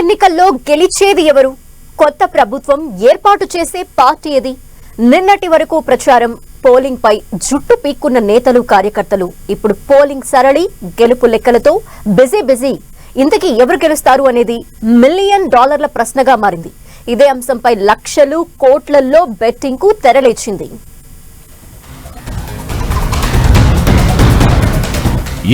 ఎన్నికల్లో గెలిచేది ఎవరు? కొత్త ప్రభుత్వం ఏర్పాటు చేసే పార్టీ ఏది? నిన్నటి వరకు ప్రచారం పోలింగ్ పై జుట్టు పీక్కున్న నేతలు కార్యకర్తలు. ఇప్పుడు పోలింగ్ సరళి గెలుపు లెక్కలతో బిజీ బిజీ. ఇంతకీ ఎవరు గెలుస్తారు అనేది మిలియన్ డాలర్ల ప్రశ్నగా మారింది. ఇదే అంశంపై లక్షలు కోట్లల్లో బెట్టింగ్కు తెరలేచింది.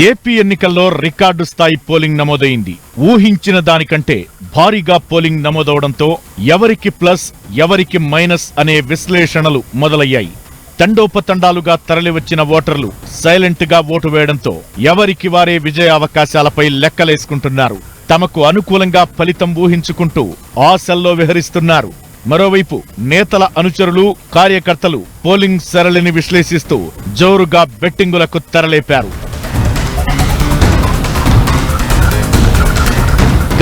ఏపీ ఎన్నికల్లో రికార్డు స్థాయి పోలింగ్ నమోదైంది. ఊహించిన దానికంటే భారీగా పోలింగ్ నమోదవడంతో ఎవరికి ప్లస్ ఎవరికి మైనస్ అనే విశ్లేషణలు మొదలయ్యాయి. తండోపతండాలుగా తరలివచ్చిన ఓటర్లు సైలెంట్గా ఓటు వేయడంతో ఎవరికి వారే విజయ అవకాశాలపై లెక్కలేసుకుంటున్నారు. తమకు అనుకూలంగా ఫలితం ఊహించుకుంటూ ఆశల్లో విహరిస్తున్నారు. మరోవైపు నేతల అనుచరులు కార్యకర్తలు పోలింగ్ సరళిని విశ్లేషిస్తూ జోరుగా బెట్టింగులకు తెరలేపారు.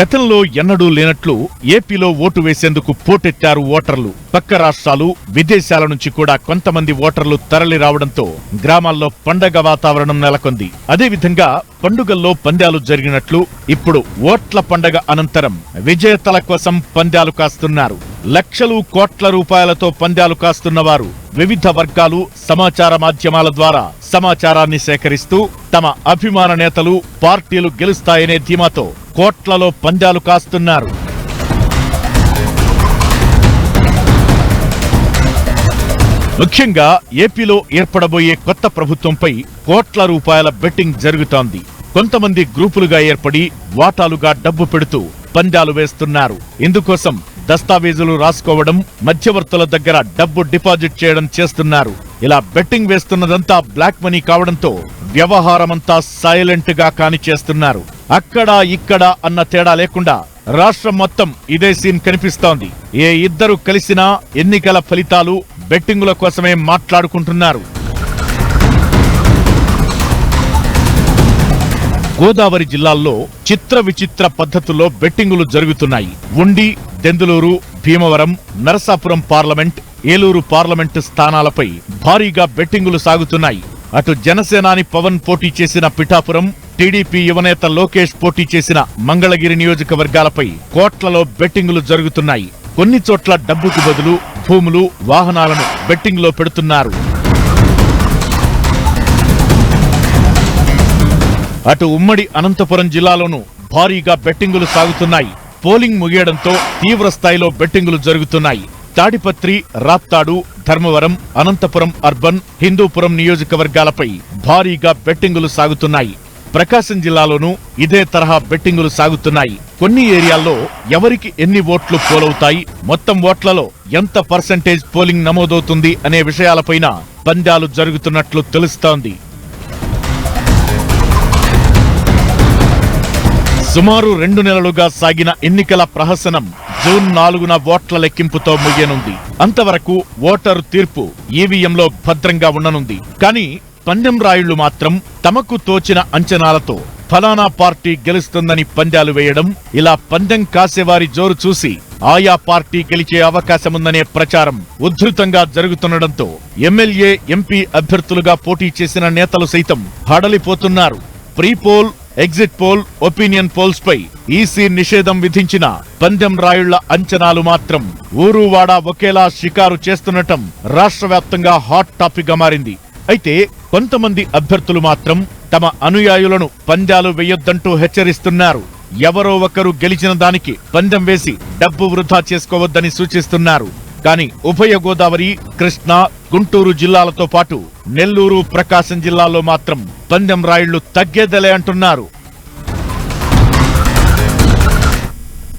గతంలో ఎన్నడూ లేనట్లు ఏపీలో ఓటు వేసేందుకు పోటెత్తారు ఓటర్లు. పక్క రాష్ట్రాలు విదేశాల నుంచి కూడా కొంతమంది ఓటర్లు తరలి రావడంతో గ్రామాల్లో పండగ వాతావరణం నెలకొంది. అదేవిధంగా పండుగల్లో పందాలు జరిగినట్లు ఇప్పుడు ఓట్ల పండగ అనంతరం విజేతల కోసం పందాలు కాస్తున్నారు. లక్షలు కోట్ల రూపాయలతో పందాలు కాస్తున్నవారు వివిధ వర్గాలు సమాచార మాధ్యమాల ద్వారా సమాచారాన్ని సేకరిస్తూ తమ అభిమాన నేతలు పార్టీలు గెలుస్తాయనే ధీమాతో కోట్లలో పందాలు కాస్తున్నారు. ముఖ్యంగా ఏపీలో ఏర్పడబోయే కొత్త ప్రభుత్వంపై కోట్ల రూపాయల బెట్టింగ్ జరుగుతోంది. కొంతమంది గ్రూపులుగా ఏర్పడి వాటాలుగా డబ్బు పెడుతూ పందాలు వేస్తున్నారు. ఇందుకోసం దస్తావేజులు రాసుకోవడం మధ్యవర్తుల దగ్గర డబ్బు డిపాజిట్ చేయడం చేస్తున్నారు. ఇలా బెట్టింగ్ వేస్తున్నదంతా బ్లాక్ మనీ కావడంతో వ్యవహారమంతా సైలెంట్గా కాని చేస్తున్నారు అక్కడ ఇక్కడ అన్న తేడా లేకుండా రాష్ట్రం మొత్తం ఇదే సీన్ కనిపిస్తోంది. ఏ ఇద్దరు కలిసినా ఎన్నికల ఫలితాలు బెట్టింగుల కోసమే మాట్లాడుకుంటున్నారు. గోదావరి జిల్లాల్లో చిత్ర విచిత్ర పద్ధతుల్లో బెట్టింగులు జరుగుతున్నాయి. ఉండి దెందులూరు భీమవరం నరసాపురం పార్లమెంట్ ఏలూరు పార్లమెంట్ స్థానాలపై భారీగా బెట్టింగులు సాగుతున్నాయి. అటు జనసేనాని పవన్ పోటీ చేసిన పిఠాపురం టీడీపీ యువనేత లోకేష్ పోటీ చేసిన మంగళగిరి నియోజకవర్గాలపై కోట్లలో బెట్టింగులు జరుగుతున్నాయి. కొన్ని చోట్ల డబ్బుకు బదులు భూములు వాహనాలను బెట్టింగ్లో పెడుతున్నారు. అటు ఉమ్మడి అనంతపురం జిల్లాలోనూ భారీగా బెట్టింగులు సాగుతున్నాయి. పోలింగ్ ముగియడంతో తీవ్ర స్థాయిలో బెట్టింగులు జరుగుతున్నాయి. తాడిపత్రి రాప్తాడు ధర్మవరం అనంతపురం అర్బన్ హిందూపురం నియోజకవర్గాలపై భారీగా బెట్టింగులు సాగుతున్నాయి. ప్రకాశం జిల్లాలోనూ ఇదే తరహా బెట్టింగులు సాగుతున్నాయి. కొన్ని ఏరియాల్లో ఎవరికి ఎన్ని ఓట్లు పోలవుతాయి మొత్తం ఓట్లలో ఎంత పర్సెంటేజ్ పోలింగ్ నమోదవుతుంది అనే విషయాలపైన పందాలు జరుగుతున్నట్లు తెలుస్తోంది. సుమారు రెండు నెలలుగా సాగిన ఎన్నికల ప్రహసనం జూన్ నాలుగున ఓట్ల లెక్కింపుతో ముగియనుంది. అంతవరకు ఓటరు తీర్పు ఈవీఎంలో భద్రంగా ఉండనుంది. కానీ పందెం రాయుళ్ళు మాత్రం తమకు తోచిన అంచనాలతో ఫలానా పార్టీ గెలుస్తుందని పందాలు వేయడం ఇలా పందెం కాసేవారి జోరు చూసి ఆయా పార్టీ గెలిచే అవకాశముందనే ప్రచారం ఉధృతంగా జరుగుతుండటంతో ఎమ్మెల్యే ఎంపీ అభ్యర్థులుగా పోటీ చేసిన నేతలు సైతం హడలిపోతున్నారు. Prepoll exit poll opinion polls పై ఈసీ నిషేధం విధించిన పందెం రాయుళ్ళ అంచనాలు మాత్రం ఊరువాడ ఒకేలా షికారు చేస్తుండటం రాష్ట్ర వ్యాప్తంగా హాట్ టాపిక్గా మారింది. అయితే కొంతమంది అభ్యర్థులు మాత్రం తమ అనుయాయులను పందాలు వేయొద్దంటూ హెచ్చరిస్తున్నారు. ఎవరో ఒకరు గెలిచిన దానికి పందెం వేసి డబ్బు వృధా చేసుకోవద్దని సూచిస్తున్నారు. కానీ ఉభయ గోదావరి కృష్ణా గుంటూరు జిల్లాలతో పాటు నెల్లూరు ప్రకాశం జిల్లాలో మాత్రం పందెం రాయిళ్ళు తగ్గేదలే అంటున్నారు.